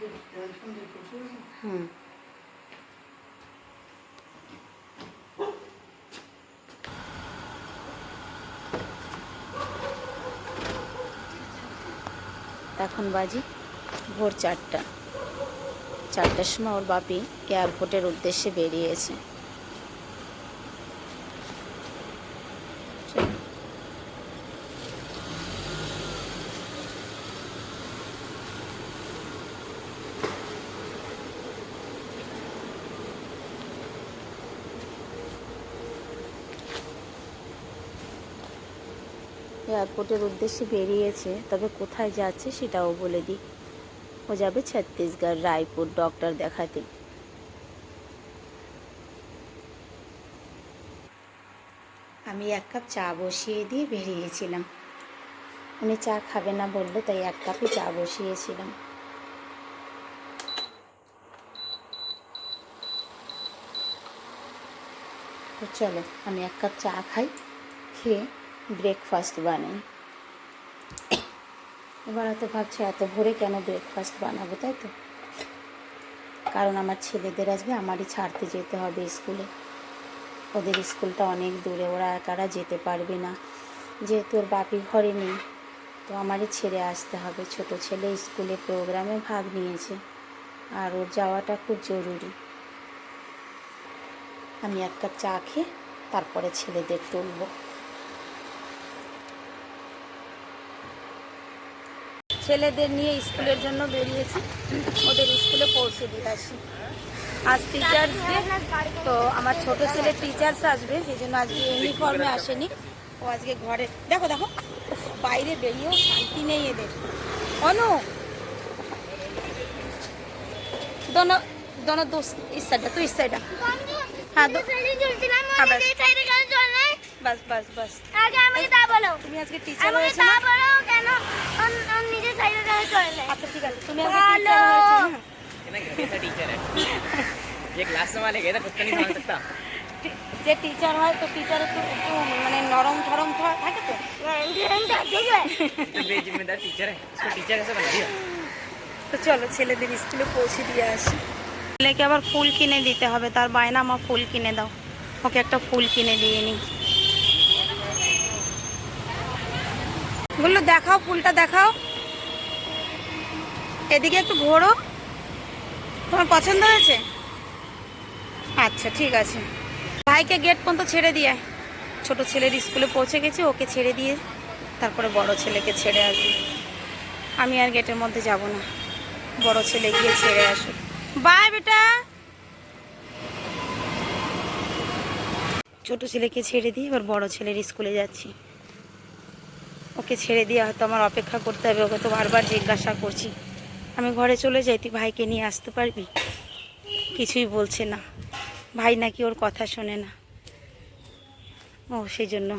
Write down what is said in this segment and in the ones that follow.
হুম এখন বাজি ভোর চারটা। চারটার সময় ওর বাপি এয়ারপোর্টের উদ্দেশ্যে বেরিয়েছে। এয়ারপোর্টের উদ্দেশ্যে বেরিয়েছে, তবে কোথায় যাচ্ছে সেটাও বলে দিই। ও যাবে ছত্তিশগড়, রায়পুর, ডক্টর দেখাতে। আমি এক কাপ চা বসিয়ে দিয়ে বেরিয়েছিলাম। উনি চা খাবে না বলল, তাই এক কাপই চা বসিয়েছিলাম। চলো, আমি এক কাপ চা খাই, খেয়ে ব্রেকফাস্ট বানাই। এবার হয়তো ভাবছ, এত ভোরে কেন ব্রেকফাস্ট বানাবো, তাই তো? কারণ আমার ছেলেদের আজকে আমারই ছাড়তে যেতে হবে স্কুলে। ওদের স্কুলটা অনেক দূরে, ওরা একারা যেতে পারবে না। যেহেতু ওর বাপি ঘরে নেই, তো আমারই ছেড়ে আসতে হবে। ছোট ছেলে স্কুলে প্রোগ্রামে ভাগ নিয়েছে, আর ওর যাওয়াটা খুব জরুরি। আমি এক কাপ চা খেয়ে তারপরে ছেলেদের তুলবো। ছেলেদের নিয়ে স্কুলের জন্য বেরিয়েছি। ওদের স্কুলে পৌঁছে দিয়ে আসি। আজ টিচার্স ডে তো আমার ছোট ছেলে টিচার্স আসবে সেই জন্য আজকে ইউনিফর্মে আসেনি। ও আজকে ঘরে দেখো দেখো। বাইরে বেরিয়েও শান্তি নেই এদের। অনু! দোনো দোনো তুই ইস হ্যাঁ বাস বাস বাস তুমি আজকে টিচার হয়েছো না? না আচ্ছা ঠিক আছে তুমি আজকে টিচার হয়েছো না है ना कि कैसा टीचर है ये क्लास संभाले गए था खुद तो नहीं संभाल सकता টি- যে টিচার হয় তো টিচার একটু একটু মানে নরম ঠরম থা- থাকে তো तो बेजिम्मेदार टीचर है इसको टीचर कैसे बना दिया তো চলো ছেলেদের স্কুলে পৌঁছে দিয়ে আসি ছেলেকে আবার ফুল কিনে দিতে হবে তার বায়না আমার ফুল কিনে দাও ওকে একটা ফুল কিনে দিয়ে নিই বললো দেখাও ফুলটা দেখাও এদিকে একটু ঘোরো। তোমার পছন্দ হয়েছে? আচ্ছা ঠিক আছে। ভাইকে গেট পর্যন্ত ছেড়ে দিয়ে। ছোট ছেলের স্কুলে পৌঁছে গেছি, ওকে ছেড়ে দিয়ে তারপরে বড় ছেলেকে ছেড়ে আসবি। আমি আর গেটের মধ্যে যাব না। বড় ছেলে গিয়ে ছেড়ে আসুক। বাই বেটা! ছোট ছেলেকে ছেড়ে দিয়ে এবার বড় ছেলের স্কুলে যাচ্ছি। ওকে ছেড়ে দিয়ে হয়তো আমার অপেক্ষা করতে হবে, ওকে তো বারবার জিজ্ঞাসা করছি। আমি ঘরে চলে যাই, তুই ভাইকে নিয়ে আসতে পারবি? কিছুই বলছে না। ভাই নাকি ওর কথা শোনে না। ও সেই জন্য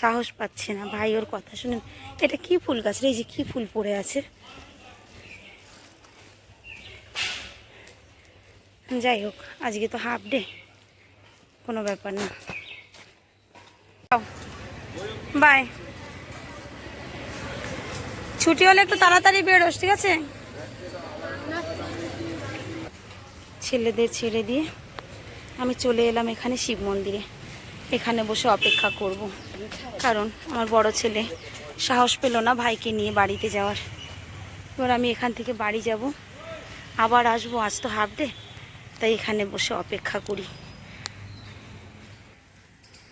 সাহস পাচ্ছে না। ভাই ওর কথা শুনে, এটা কি ফুল গাছ রে? এই যে কি ফুল পড়ে আছে। যাই হোক, আজকে তো হাফ ডে কোনো ব্যাপার না। বাই ছুটি হলে একটু তাড়াতাড়ি বেরোস, ঠিক আছে? ছেলেদের ছেড়ে দিয়ে আমি চলে এলাম এখানে শিব মন্দিরে। এখানে বসে অপেক্ষা করব। কারণ আমার বড় ছেলে সাহস পেল না ভাইকে নিয়ে বাড়িতে যাওয়ার। এবার আমি এখান থেকে বাড়ি যাব। আবার আসব, আজ তো হাফ ডে তাই এখানে বসে অপেক্ষা করি।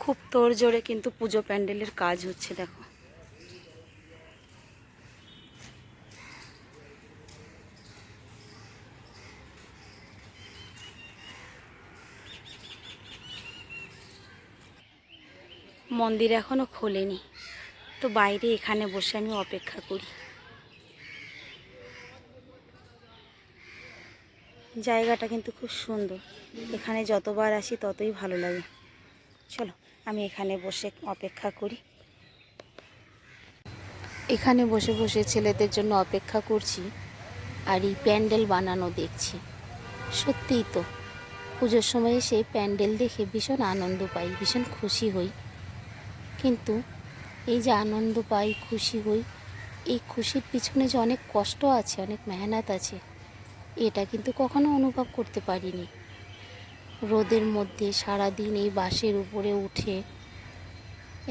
খুব তোড় জোরে কিন্তু পুজো প্যান্ডেলের কাজ হচ্ছে, দেখো। মন্দির এখনও খোলেনি। তো বাইরে এখানে বসে আমি অপেক্ষা করি। জায়গাটা কিন্তু খুব সুন্দর। এখানে যতবার আসি ততই ভালো লাগে। চলো, আমি এখানে বসে অপেক্ষা করি। এখানে বসে বসে ছেলেদের জন্য অপেক্ষা করছি আর এই প্যান্ডেল বানানো দেখছি। সত্যিই তো, পুজোর সময় এসে প্যান্ডেল দেখে ভীষণ আনন্দ পাই, ভীষণ খুশি হই। কিন্তু এই যে আনন্দ পাই, খুশি হই, এই খুশির পিছনে যে অনেক কষ্ট আছে, অনেক মেহনত আছে, এটা কিন্তু কখনো অনুভব করতে পারিনি। রোদের মধ্যে সারাদিন এই বাসের উপরে উঠে,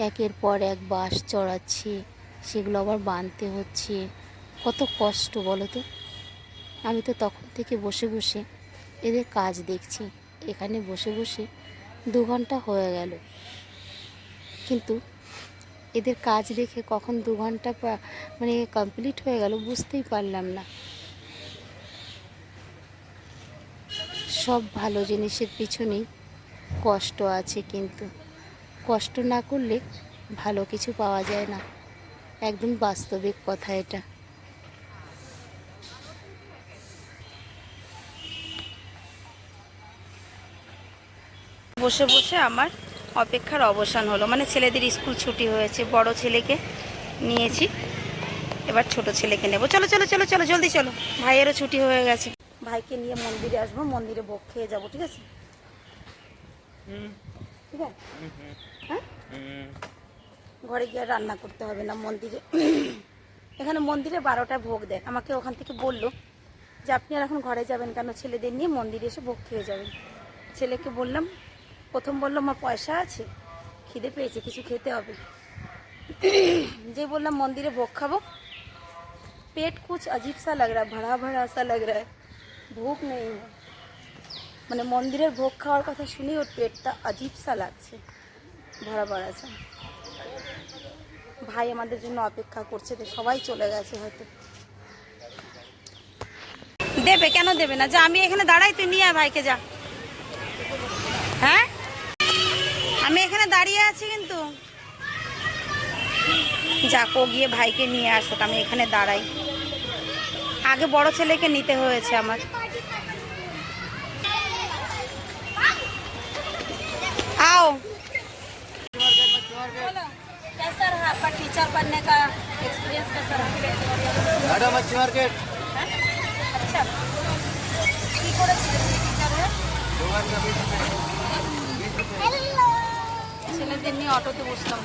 একের পর এক বাস চড়াচ্ছি, সেগুলো আবার বাঁধতে হচ্ছে, কত কষ্ট বলো তো? আমি তো তখন থেকে বসে বসে এদের কাজ দেখছি, এখানে বসে বসে দু ঘণ্টা হয়ে গেল। কিন্তু এদের কাজ দেখে কখন দু ঘণ্টা মানে কমপ্লিট হয়ে গেল বুঝতেই পারলাম না। সব ভালো জিনিসের পিছনেই কষ্ট আছে কিন্তু। কষ্ট না করলে ভালো কিছু পাওয়া যায় না। একদম বাস্তবিক কথা এটা। বসে বসে আমার অপেক্ষার অবসান হলো। মানে ছেলেদের স্কুল ছুটি হয়েছে, বড় ছেলেকে নিয়েছি। এবার ছোট ছেলেকে নেব। চলো চলো চলো চলো, জলদি চলো। ভাইয়েরও ছুটি হয়ে গেছে। ভাইকে নিয়ে মন্দিরে আসব, মন্দিরে ভোগ খেয়ে যাব, ঠিক আছে? ঠিক আছে? হ্যাঁ? ঘরে গিয়ে রান্না করতে হবে না, মন্দিরে। এখানে মন্দিরে বারোটায় ভোগ দেয়। আমাকে ওখান থেকে বলল যে, আপনি আর এখন ঘরে যাবেন কেন? ছেলেদের নিয়ে মন্দিরে এসে ভোগ খেয়ে যাবেন। ছেলেকে বললাম প্রথম বললো আমার পয়সা আছে খিদে পেয়েছে কিছু খেতে হবে যে বললাম মন্দিরে ভোগ খাবো पेट कुछ अजीब सा लग रहा है भरा भरा सा लग रहा है ভোগ নেই মানে মন্দিরের ভোগ খাওয়ার কথা শুনেই ওর পেটটা অজীব সা লাগছে ভরা ভরা সা ভাই আমাদের জন্য অপেক্ষা করছে তো সবাই চলে গেছে হয়তো দেবে কেন দেবে না যা আমি এখানে দাঁড়াই তুই নিয়ে আয় ভাইকে যা হ্যাঁ আমি এখানে দাঁড়িয়ে আছি কিন্তু। যাকো গিয়ে ভাইকে নিয়ে আসো আমি এখানে দাঁড়াই। আগে বড় ছেলেকে নিতে হয়েছে আমার। আও। कैसा रहा টিচার टीचर ছেলেদের নিয়ে অটোতে বসলাম।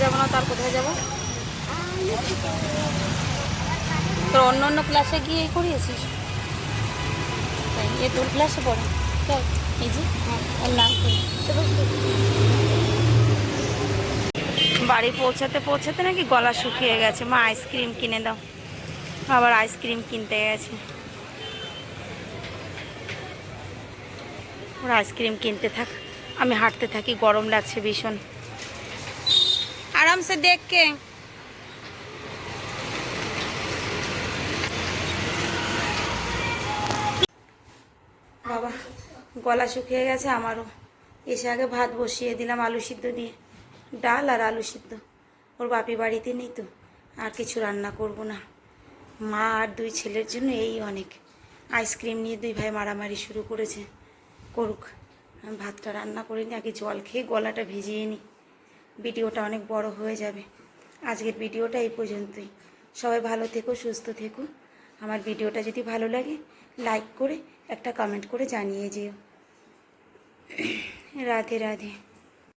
যাব না তার কোথায় যাব? তোর অন্য অন্য ক্লাসে গিয়ে করিয়েছিস? তাই, এ তোর ক্লাসে পড়ে। তাই যে হ্যাঁ, ওর নাম বাড়ি পৌঁছাতে পৌঁছাতে নাকি গলা শুকিয়ে গেছে। মা আইসক্রিম কিনে দাও। আবার আইসক্রিম কিনতে গেছে। ওরা আইসক্রিম কিনতে থাক। আমি হাঁটতে থাকি, গরম লাগছে ভীষণ। আরামসে দেখ কে। বাবা, গলা শুকিয়ে গেছে আমারও। এসে আগে ভাত বসিয়ে দিলাম আলু সিদ্ধ দিয়ে। ডাল আর আলু সিদ্ধ। ওর বাপি বাড়িতে নেই তো, আর কিছু রান্না করব না। মা আর দুই ছেলের জন্য এই অনেক। আইসক্রিম নিয়ে দুই ভাই মারামারি শুরু করেছে। করুক। আমি ভাতটা রান্না করে নিই, আগে জল খেয়ে গলাটা ভিজিয়ে নিই। ভিডিওটা অনেক বড় হয়ে যাবে। আজকের ভিডিওটা এই পর্যন্তই। সবাই ভালো থেকো, সুস্থ থেকো। আমার ভিডিওটা যদি ভালো লাগে লাইক করে একটা কমেন্ট করে জানিয়ে যেও। রাধে রাধে।